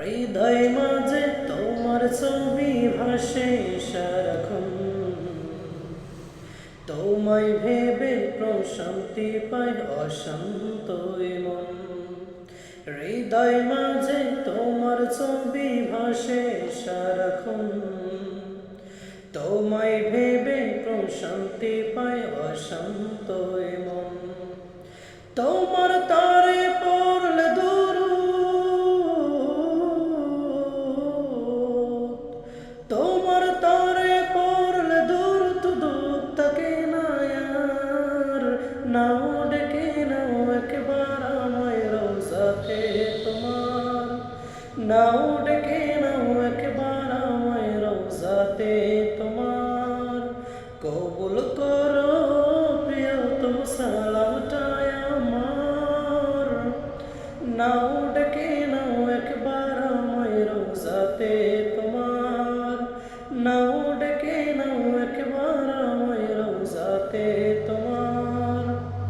হৃদয় মাঝে তোমার ছবি ভাসে সারাক্ষণ। তোমায় ভেবে প্রশান্তি পায় অশান্ত মন। হৃদয় মাঝে তোমার ছবি ভাসে সারাক্ষণ। তোমায় ভেবে প্রশান্তি পায় অশান্ত মন। তোমার তারে নাও ডেকে নাও একবার আমায় রোজাতে তোমার। নাও ডেকে নাও একবার আমায় রোজাতে তোমার। কবুল করো প্রিয় তুম সালামটায় আমার। নাও ডেকে নাও একবার আমায় রোজাতে তোমার। নাও